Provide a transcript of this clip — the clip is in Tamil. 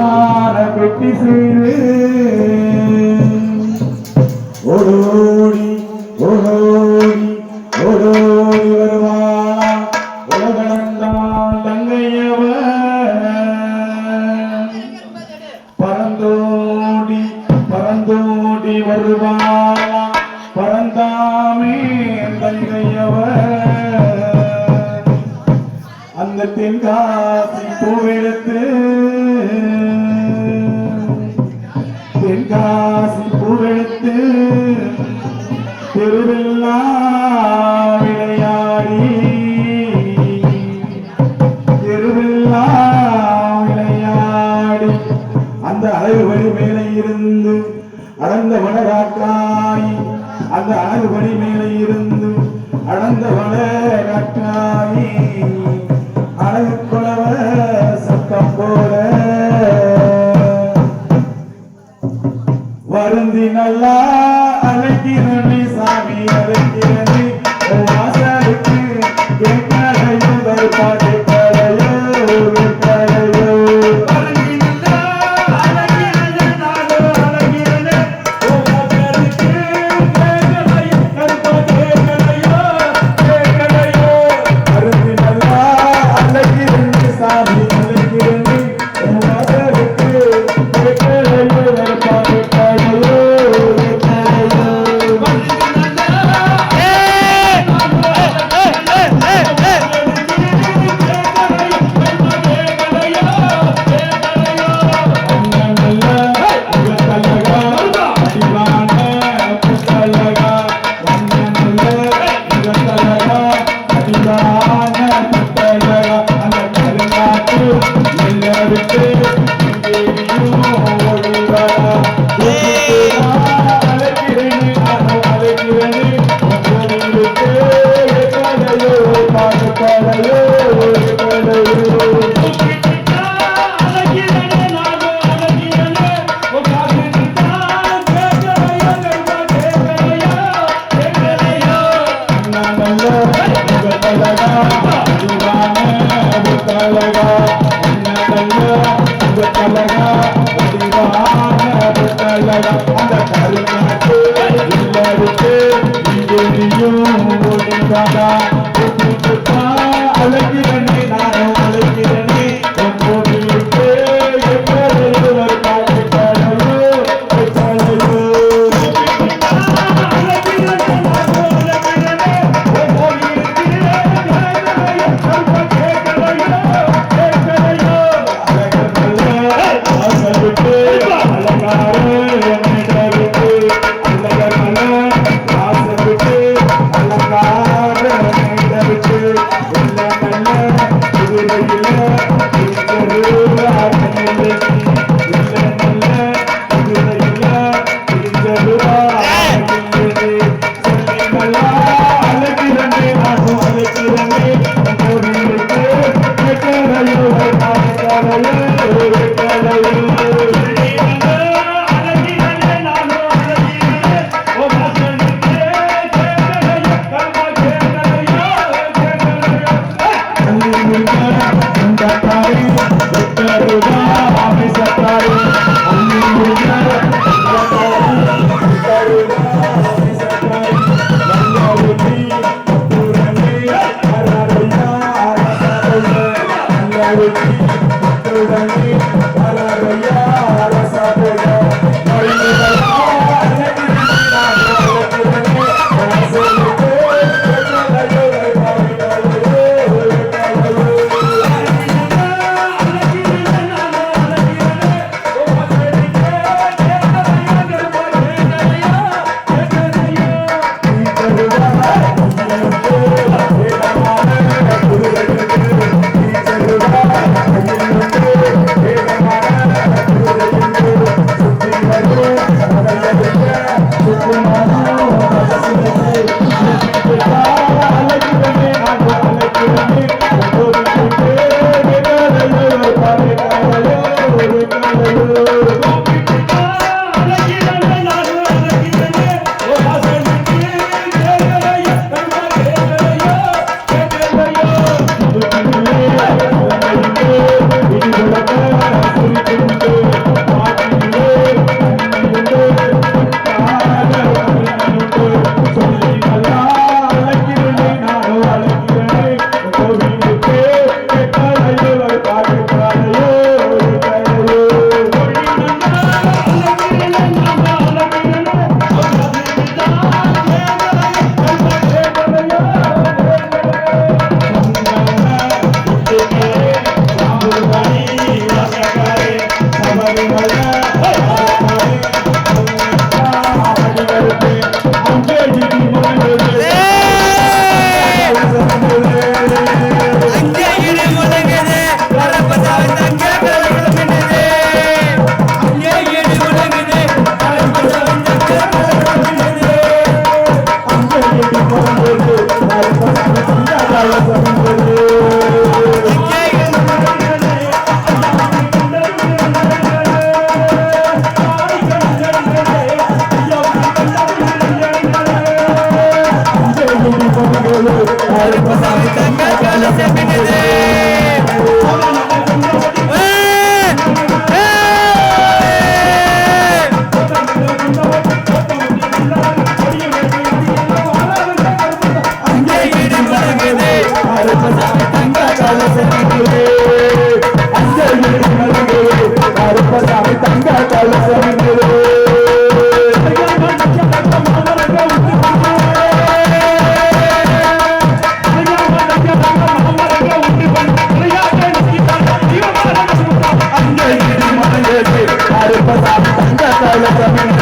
பொன்னான பெட்டி செய்து ஓடோடி ஓடோடி ஓடோடி வருவானா உலகணந்தான் தங்கையவ பறந்தோடி பறந்தோடி வருவானா பறந்தாமே தங்கையவ அந்த தென்காசி பூவெடுத்து தென்காசி புகழ்த்து திருவெல்லாம் रे அங்கே இடி மலங்கது கருப்பசாமி தங்க